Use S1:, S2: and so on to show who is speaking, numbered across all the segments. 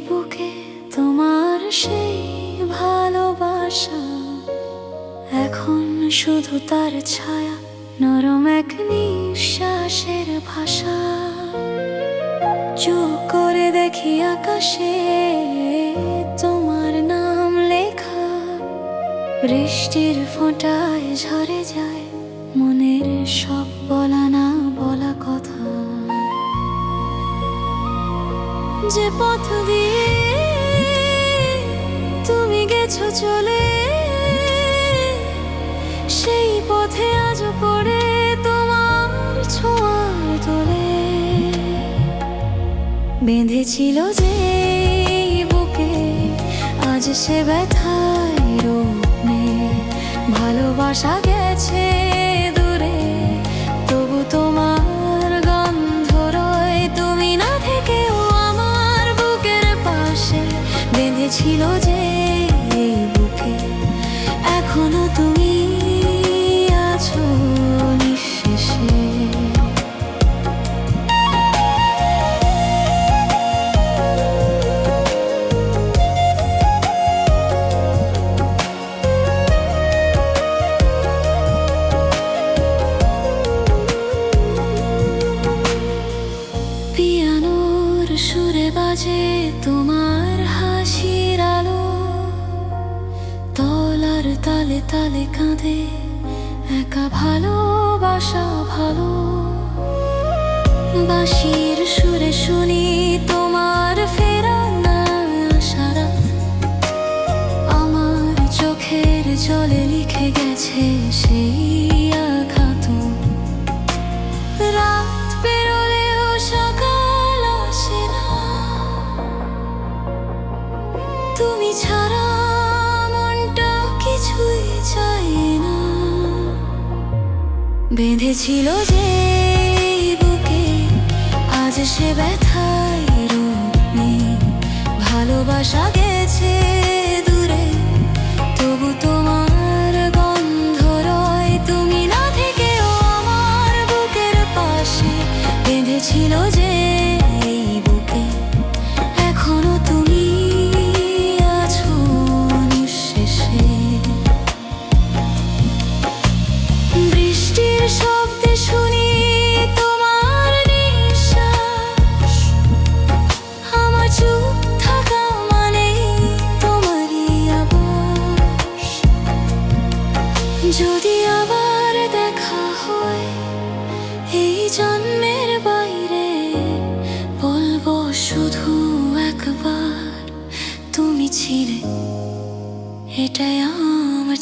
S1: বুকে তোমার সেই ভালোবাসা। এখন শুধু তার ছায়া, নরম এক নিঃশ্বাসের ভাষা। চোখ করে দেখি আকাশে তোমার নাম লেখা। বৃষ্টির ফোঁটায় ঝরে যায় মনের সব বলা না যে পথ দিয়ে তুমি গেছো চলে, সেই পথে আজ পড়ে তোমার ছোঁয়ার তোলে। বেঁধেছিল যে বুকে, আজ সে ব্যথায় রূপ ভালোবাসা গেছে বেঁধেছিল যে তালে তালে কাঁদে, একা ভালোবাসা ভালো। বাঁশির সুরে শুনি তোমার ফেরা না সারা। আমার চোখের জলে লিখে গেছে সেই বেঁধেছিল যে বুকে আজ সে ব্যথায় রূপ নেই ভালোবাসা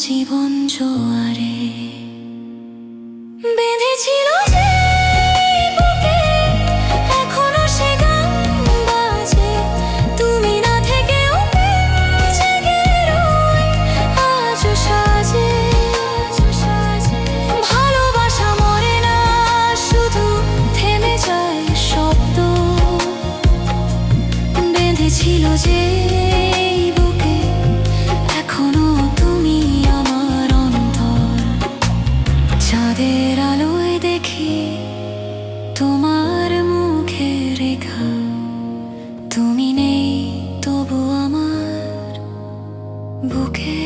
S1: জীবন জোয়ারে বেঁধেছিল যে এই বুকে, আলোয় দেখি তোমার মুখে রেখা। তুমি নেই তবু আমার বুকে